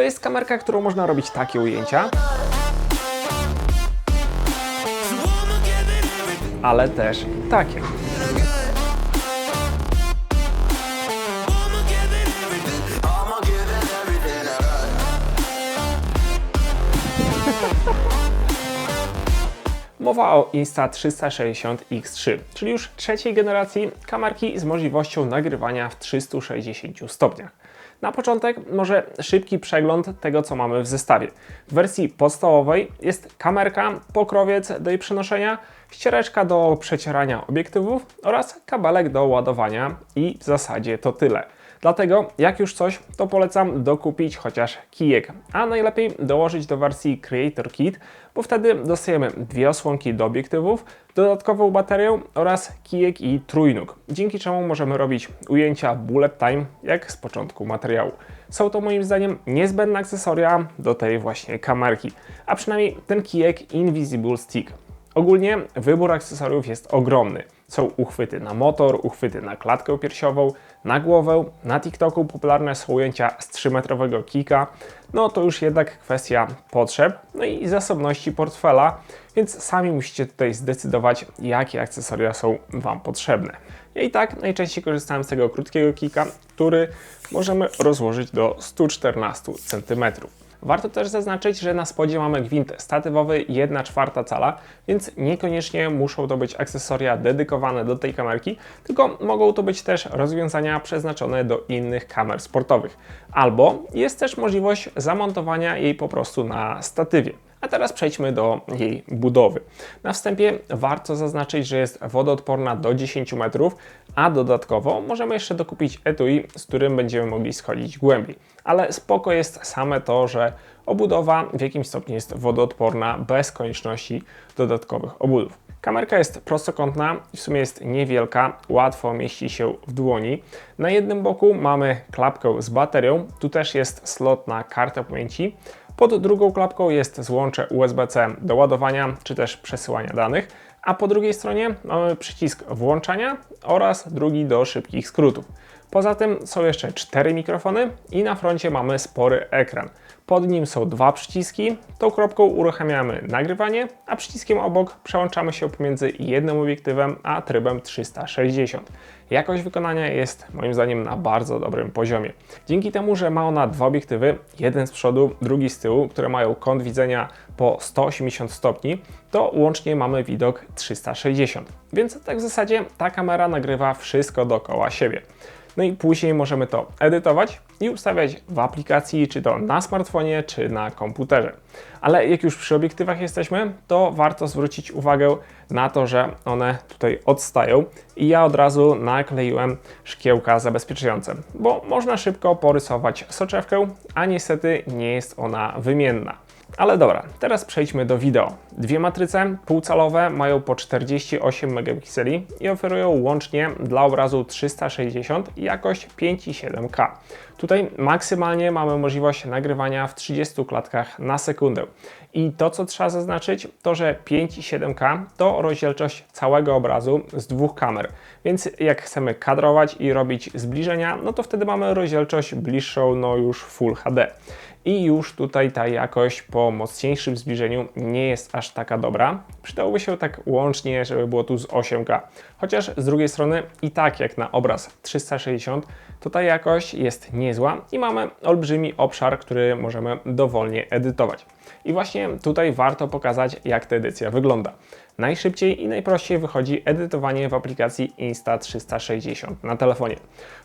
To jest kamerka, którą można robić takie ujęcia, ale też takie. Mowa o Insta360X3, czyli już trzeciej generacji kamerki z możliwością nagrywania w 360 stopniach. Na początek może szybki przegląd tego, co mamy w zestawie. W wersji podstawowej jest kamerka, pokrowiec do jej przenoszenia, ściereczka do przecierania obiektywów oraz kabelek do ładowania i w zasadzie to tyle. Dlatego, jak już coś, to polecam dokupić chociaż kijek, a najlepiej dołożyć do wersji Creator Kit, bo wtedy dostajemy dwie osłonki do obiektywów, dodatkową baterię oraz kijek i trójnóg, dzięki czemu możemy robić ujęcia bullet time, jak z początku materiału. Są to moim zdaniem niezbędne akcesoria do tej właśnie kamerki, a przynajmniej ten kijek Invisible Stick. Ogólnie wybór akcesoriów jest ogromny. Są uchwyty na motor, uchwyty na klatkę piersiową, na głowę. Na TikToku popularne są ujęcia z 3-metrowego kika. No to już jednak kwestia potrzeb, no i zasobności portfela, więc sami musicie tutaj zdecydować, jakie akcesoria są Wam potrzebne. Ja i tak najczęściej korzystałem z tego krótkiego kika, który możemy rozłożyć do 114 cm. Warto też zaznaczyć, że na spodzie mamy gwint statywowy 1 czwarta cala, więc niekoniecznie muszą to być akcesoria dedykowane do tej kamerki, tylko mogą to być też rozwiązania przeznaczone do innych kamer sportowych. Albo jest też możliwość zamontowania jej po prostu na statywie. A teraz przejdźmy do jej budowy. Na wstępie warto zaznaczyć, że jest wodoodporna do 10 metrów, a dodatkowo możemy jeszcze dokupić etui, z którym będziemy mogli schodzić głębiej. Ale spoko jest same to, że obudowa w jakimś stopniu jest wodoodporna bez konieczności dodatkowych obudów. Kamerka jest prostokątna w sumie jest niewielka, łatwo mieści się w dłoni. Na jednym boku mamy klapkę z baterią, tu też jest slot na kartę pamięci. Pod drugą klapką jest złącze USB-C do ładowania czy też przesyłania danych, a po drugiej stronie mamy przycisk włączania oraz drugi do szybkich skrótów. Poza tym są jeszcze cztery mikrofony i na froncie mamy spory ekran. Pod nim są dwa przyciski. Tą kropką uruchamiamy nagrywanie, a przyciskiem obok przełączamy się pomiędzy jednym obiektywem a trybem 360. Jakość wykonania jest moim zdaniem na bardzo dobrym poziomie. Dzięki temu, że ma ona dwa obiektywy, jeden z przodu, drugi z tyłu, które mają kąt widzenia po 180 stopni, to łącznie mamy widok 360. Więc tak w zasadzie ta kamera nagrywa wszystko dookoła siebie. No i później możemy to edytować i ustawiać w aplikacji, czy to na smartfonie, czy na komputerze. Ale jak już przy obiektywach jesteśmy, to warto zwrócić uwagę na to, że one tutaj odstają i ja od razu nakleiłem szkiełka zabezpieczające, bo można szybko porysować soczewkę, a niestety nie jest ona wymienna. Ale dobra, teraz przejdźmy do wideo. Dwie matryce półcalowe mają po 48 megapikseli i oferują łącznie dla obrazu 360 jakość 5,7K. Tutaj maksymalnie mamy możliwość nagrywania w 30 klatkach na sekundę. I to, co trzeba zaznaczyć, to że 5,7K to rozdzielczość całego obrazu z dwóch kamer. Więc jak chcemy kadrować i robić zbliżenia, no to wtedy mamy rozdzielczość bliższą no już Full HD i już tutaj ta jakość po mocniejszym zbliżeniu nie jest aż taka dobra. Przydałoby się tak łącznie, żeby było tu z 8K. Chociaż z drugiej strony i tak jak na obraz 360, to ta jakość jest niezła i mamy olbrzymi obszar, który możemy dowolnie edytować. I właśnie tutaj warto pokazać, jak ta edycja wygląda. Najszybciej i najprościej wychodzi edytowanie w aplikacji Insta360 na telefonie.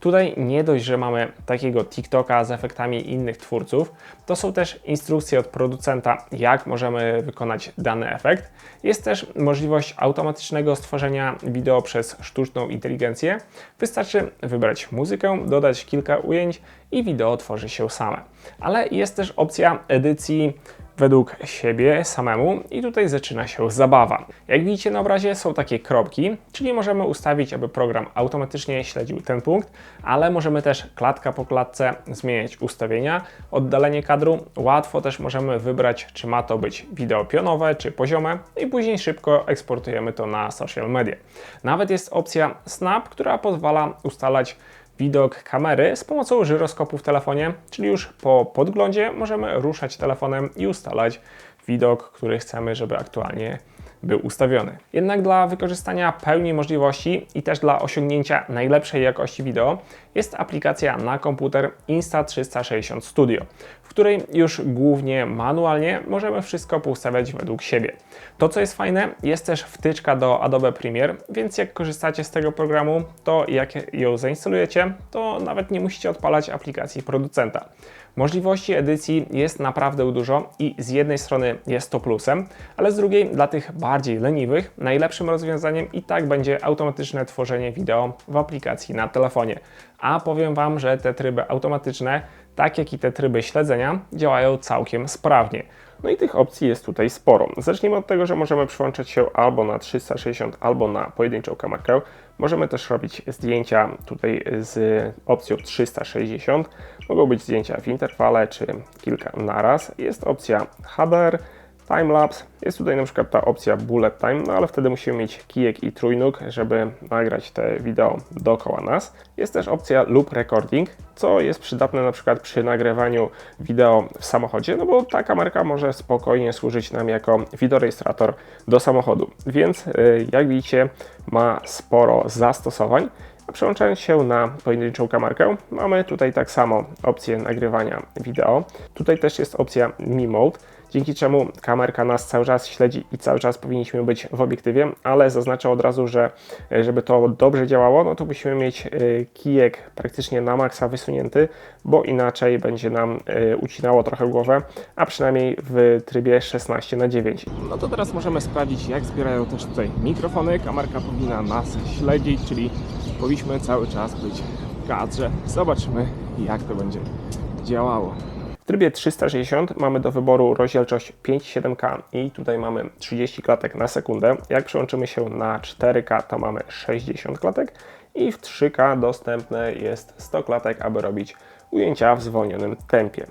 Tutaj nie dość, że mamy takiego TikToka z efektami innych twórców, to są też instrukcje od producenta, jak możemy wykonać dany efekt. Jest też możliwość automatycznego stworzenia wideo przez sztuczną inteligencję. Wystarczy wybrać muzykę, dodać kilka ujęć i wideo tworzy się same. Ale jest też opcja edycji według siebie samemu i tutaj zaczyna się zabawa. Jak widzicie na obrazie są takie kropki, czyli możemy ustawić, aby program automatycznie śledził ten punkt, ale możemy też klatka po klatce zmieniać ustawienia, oddalenie kadru. Łatwo też możemy wybrać, czy ma to być wideo pionowe, czy poziome i później szybko eksportujemy to na social media. Nawet jest opcja Snap, która pozwala ustalać widok kamery z pomocą żyroskopu w telefonie, czyli już po podglądzie możemy ruszać telefonem i ustalać widok, który chcemy, żeby aktualnie był ustawiony. Jednak dla wykorzystania pełni możliwości i też dla osiągnięcia najlepszej jakości wideo jest aplikacja na komputer Insta360 Studio, której już głównie manualnie możemy wszystko poustawiać według siebie. To co jest fajne, jest też wtyczka do Adobe Premiere, więc jak korzystacie z tego programu, to jak ją zainstalujecie, to nawet nie musicie odpalać aplikacji producenta. Możliwości edycji jest naprawdę dużo i z jednej strony jest to plusem, ale z drugiej dla tych bardziej leniwych najlepszym rozwiązaniem i tak będzie automatyczne tworzenie wideo w aplikacji na telefonie. A powiem Wam, że te tryby automatyczne, tak jak i te tryby śledzenia, działają całkiem sprawnie. No i tych opcji jest tutaj sporo. Zacznijmy od tego, że możemy przyłączyć się albo na 360, albo na pojedynczą kamerkę. Możemy też robić zdjęcia tutaj z opcją 360. Mogą być zdjęcia w interwale czy kilka naraz. Jest opcja HDR, timelapse. Jest tutaj na przykład ta opcja bullet time, no ale wtedy musimy mieć kijek i trójnóg, żeby nagrać te wideo dookoła nas. Jest też opcja loop recording, co jest przydatne na przykład przy nagrywaniu wideo w samochodzie, no bo ta kamerka może spokojnie służyć nam jako wideorejestrator do samochodu. Więc y, jak widzicie ma sporo zastosowań. Przełączając się na pojedynczą kamerkę, mamy tutaj tak samo opcję nagrywania wideo. Tutaj też jest opcja Mi Mode, dzięki czemu kamerka nas cały czas śledzi i cały czas powinniśmy być w obiektywie, ale zaznaczę od razu, że e, żeby to dobrze działało, no to musimy mieć e, kijek praktycznie na maksa wysunięty, bo inaczej będzie nam e, ucinało trochę głowę, a przynajmniej w trybie 16 na 9. No to teraz możemy sprawdzić, jak zbierają też tutaj mikrofony. Kamerka powinna nas śledzić, czyli powinniśmy cały czas być w kadrze. Zobaczymy, jak to będzie działało. Trybie 360 mamy do wyboru rozdzielczość 5.7K i tutaj mamy 30 klatek na sekundę. Jak przełączymy się na 4K, to mamy 60 klatek i w 3K dostępne jest 100 klatek, aby robić ujęcia w zwolnionym tempie.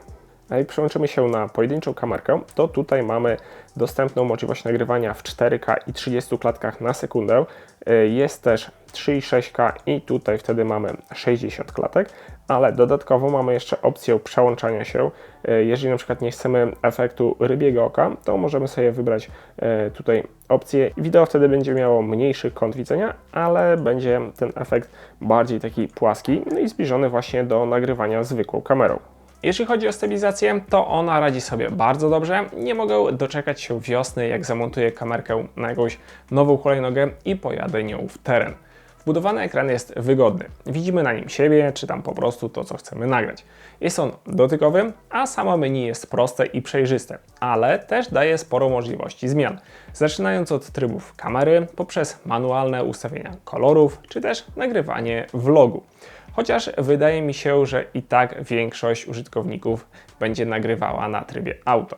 A jak przełączymy się na pojedynczą kamerkę, to tutaj mamy dostępną możliwość nagrywania w 4K i 30 klatkach na sekundę. E, jest też 3,6K i tutaj wtedy mamy 60 klatek, ale dodatkowo mamy jeszcze opcję przełączania się. E, jeżeli na przykład nie chcemy efektu rybiego oka, to możemy sobie wybrać e, tutaj opcję. Wideo wtedy będzie miało mniejszy kąt widzenia, ale będzie ten efekt bardziej taki płaski no i zbliżony właśnie do nagrywania zwykłą kamerą. Jeśli chodzi o stabilizację, to ona radzi sobie bardzo dobrze. Nie mogę doczekać się wiosny, jak zamontuję kamerkę na jakąś nową hulajnogę i pojadę nią w teren. Wbudowany ekran jest wygodny. Widzimy na nim siebie, czy tam po prostu to, co chcemy nagrać. Jest on dotykowy, a samo menu jest proste i przejrzyste, ale też daje sporo możliwości zmian. Zaczynając od trybów kamery, poprzez manualne ustawienia kolorów, czy też nagrywanie vlogu. Chociaż wydaje mi się, że i tak większość użytkowników będzie nagrywała na trybie auto.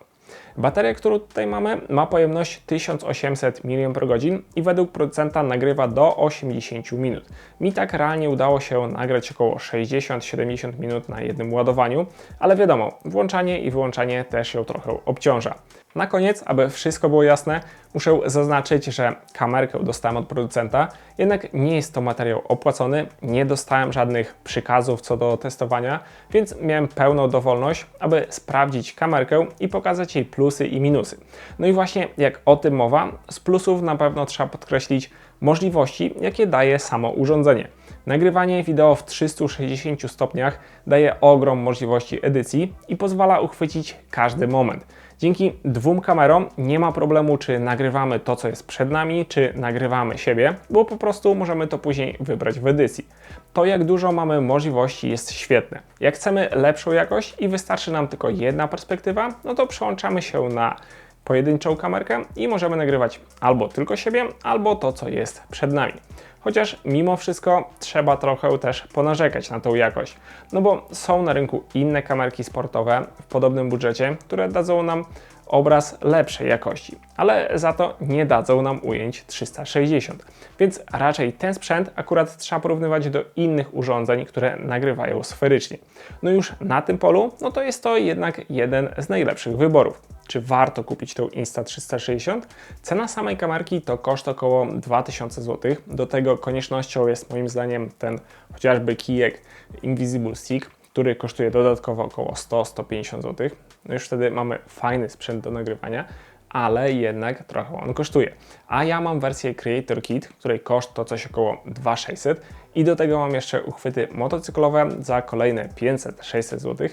Bateria, którą tutaj mamy, ma pojemność 1800 mAh i według producenta nagrywa do 80 minut. Mi tak realnie udało się nagrać około 60-70 minut na jednym ładowaniu, ale wiadomo, włączanie i wyłączanie też ją trochę obciąża. Na koniec, aby wszystko było jasne, muszę zaznaczyć, że kamerkę dostałem od producenta, jednak nie jest to materiał opłacony, nie dostałem żadnych przykazów co do testowania, więc miałem pełną dowolność, aby sprawdzić kamerkę i pokazać jej plusy i minusy. No i właśnie jak o tym mowa, z plusów na pewno trzeba podkreślić możliwości, jakie daje samo urządzenie. Nagrywanie wideo w 360 stopniach daje ogrom możliwości edycji i pozwala uchwycić każdy moment. Dzięki dwóm kamerom nie ma problemu, czy nagrywamy to, co jest przed nami, czy nagrywamy siebie, bo po prostu możemy to później wybrać w edycji. To, jak dużo mamy możliwości, jest świetne. Jak chcemy lepszą jakość i wystarczy nam tylko jedna perspektywa, no to przełączamy się na pojedynczą kamerkę i możemy nagrywać albo tylko siebie, albo to, co jest przed nami. Chociaż mimo wszystko trzeba trochę też ponarzekać na tą jakość, no bo są na rynku inne kamerki sportowe w podobnym budżecie, które dadzą nam obraz lepszej jakości, ale za to nie dadzą nam ujęć 360. Więc raczej ten sprzęt akurat trzeba porównywać do innych urządzeń, które nagrywają sferycznie. No już na tym polu, no to jest to jednak jeden z najlepszych wyborów. Czy warto kupić tą Insta360. Cena samej kamerki to koszt około 2000 zł. Do tego koniecznością jest moim zdaniem ten chociażby kijek Invisible Stick, który kosztuje dodatkowo około 100-150 zł. No już wtedy mamy fajny sprzęt do nagrywania, ale jednak trochę on kosztuje. A ja mam wersję Creator Kit, której koszt to coś około 2600 i do tego mam jeszcze uchwyty motocyklowe za kolejne 500-600 zł.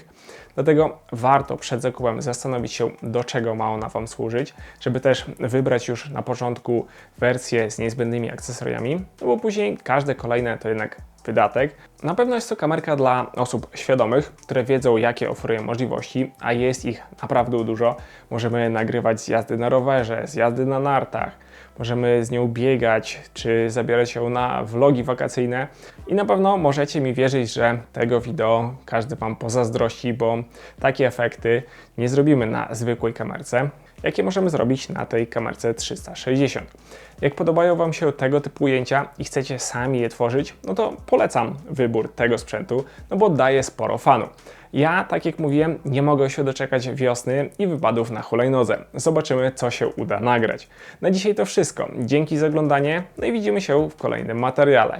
Dlatego warto przed zakupem zastanowić się, do czego ma ona Wam służyć, żeby też wybrać już na początku wersję z niezbędnymi akcesoriami, no bo później każde kolejne to jednak wydatek. Na pewno jest to kamerka dla osób świadomych, które wiedzą, jakie oferuje możliwości, a jest ich naprawdę dużo. Możemy nagrywać z jazdy na rowerze, z jazdy na nartach, możemy z nią biegać, czy zabierać ją na vlogi wakacyjne. I na pewno możecie mi wierzyć, że tego wideo każdy Wam pozazdrości, bo takie efekty nie zrobimy na zwykłej kamerce jakie możemy zrobić na tej kamerce 360. Jak podobają Wam się tego typu ujęcia i chcecie sami je tworzyć, no to polecam wybór tego sprzętu, no bo daje sporo fanu. Ja, tak jak mówiłem, nie mogę się doczekać wiosny i wypadów na hulajnodze. Zobaczymy, co się uda nagrać. Na dzisiaj to wszystko. Dzięki za oglądanie, no i widzimy się w kolejnym materiale.